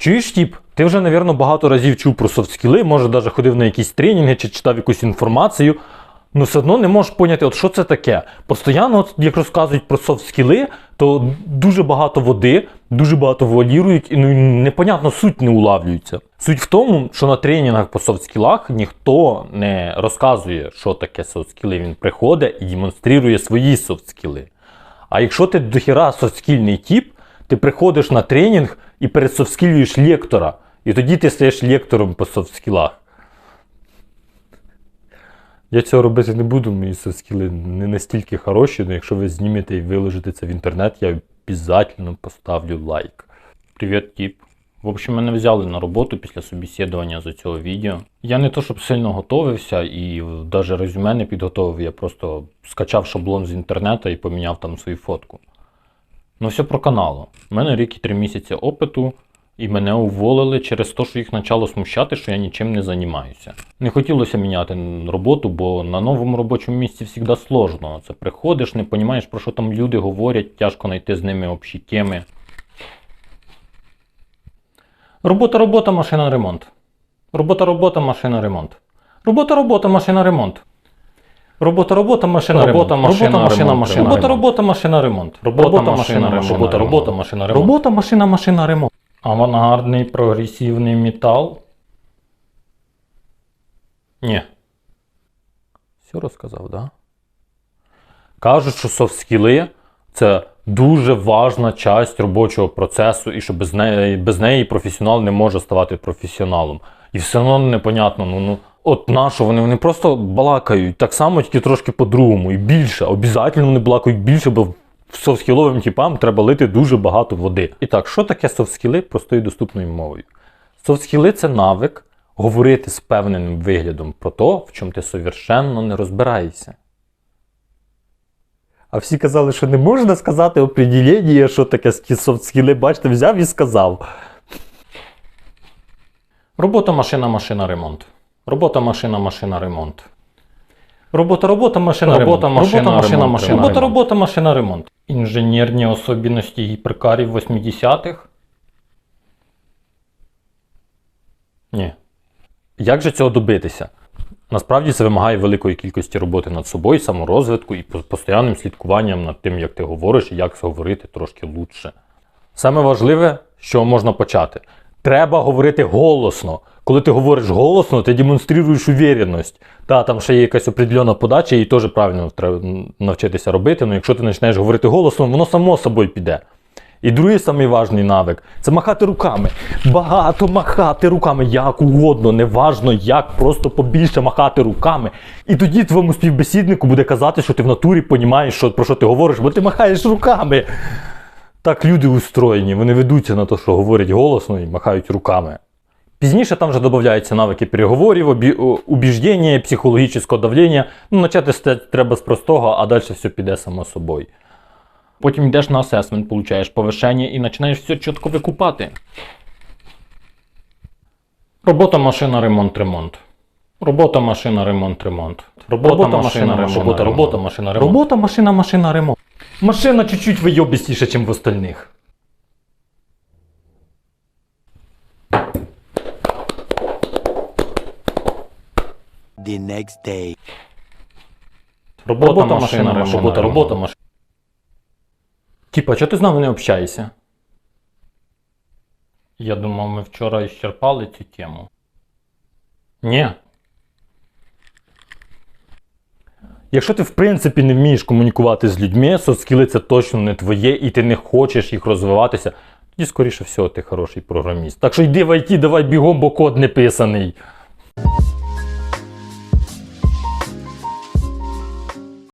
Чуєш, тіп, ти вже, напевно, багато разів чув про софт-скіли, може, навіть ходив на якісь тренінги чи читав якусь інформацію, але все одно не можеш поняти, от що це таке. Постоянно, от, як розказують про софт-скіли, то дуже багато води, дуже багато волірують, і ну, непонятно суть не улавлюється. Суть в тому, що на тренінгах по софт-скілах ніхто не розказує, що таке софт-скіли. Він приходить і демонструє свої софт-скіли. А якщо ти дохіра софтскільний тип, ти приходиш на тренінг і пересофтскілюєш лектора. І тоді ти стаєш лектором по софтскілах. Я цього робити не буду, мої софтскіли не настільки хороші, але якщо ви знімете і виложите це в інтернет, я обов'язково поставлю лайк. Привіт, тіп. В общем, мене взяли на роботу після собеседування за цього відео. Я не то щоб сильно готовився і навіть резюме не підготовив, я просто скачав шаблон з інтернету і поміняв там свою фотку. Ну, все про каналу. У мене рік і три місяці опиту, і мене уволили через те, що їх почало смущати, що я нічим не займаюся. Не хотілося міняти роботу, бо на новому робочому місці завжди сложно. Це приходиш, не розумієш, про що там люди говорять, тяжко знайти з ними общі теми. Робота, робота, машина, ремонт. Робота, робота, машина, ремонт. Робота, робота, машина, ремонт. Робота, робота, машина, Робота, ремонт. машина, робота, машина, машина, робота, робота, машина, ремонт. Робота, машина, ремонт. робота, робота, машина, ремонт. Робота, машина, машина, ремонт. Авангардний прогресивний метал. Ні. Все розказав, да? Кажуть, що софт-скіли це дуже важна часть робочого процесу, і що без неї, без неї професіонал не може ставати професіоналом. І все одно непонятно, ну, ну от на що вони, вони просто балакають так само, тільки трошки по-другому і більше. Обязательно вони балакають більше, бо софтскіловим типам треба лити дуже багато води. І так, що таке софтскіли простою доступною мовою? Софтскіли це навик говорити з певним виглядом про те, в чому ти совершенно не розбираєшся. А всі казали, що не можна сказати определення, що таке софтскіли, бачите, взяв і сказав. Робота, машина, машина, ремонт. Робота, машина, машина, ремонт. Робота, робота, машина, Робота, ремонт. машина, робота, машина, ремонт, машина, робота, робота, машина, ремонт. Інженерні особливості гіперкарів 80-х. Ні. Як же цього добитися? Насправді це вимагає великої кількості роботи над собою, саморозвитку і по- постійним слідкуванням над тим, як ти говориш і як говорити трошки лучше. Саме важливе, що можна почати. Треба говорити голосно. Коли ти говориш голосно, ти демонструєш увіреність. Та, там ще є якась определена подача, її теж правильно треба навчитися робити. але якщо ти почнеш говорити голосно, воно само собою піде. І другий важний навик це махати руками. Багато махати руками, як угодно, неважно як, просто побільше махати руками. І тоді твоєму співбесіднику буде казати, що ти в натурі розумієш, що, про що ти говориш, бо ти махаєш руками. Так люди устроєні, вони ведуться на те, що говорять голосно і махають руками. Пізніше там вже додаються навики переговорів, обі... убіждення, психологічного давлення. Ну, почати треба з простого, а далі все піде само собою. Потім йдеш на асесмент, получаєш повишення і починаєш все чітко викупати. Робота, машина, ремонт, ремонт. Робота, машина, ремонт, ремонт. Робота, машина, ремонт. Робота, машина, ремонт. Робота, машина, машина, ремонт. Машина чуть-чуть вийобістіше, ніж в остальних. the next day. Робота, машина, машина, робота, робота, машина. Типа, чого ти з нами не общаєшся? Я думав, ми вчора ісчерпали цю тему. Ні. Якщо ти в принципі не вмієш комунікувати з людьми, соцскіли це точно не твоє, і ти не хочеш їх розвиватися, тоді, скоріше всього, ти хороший програміст. Так що йди в IT, давай бігом, бо код не писаний.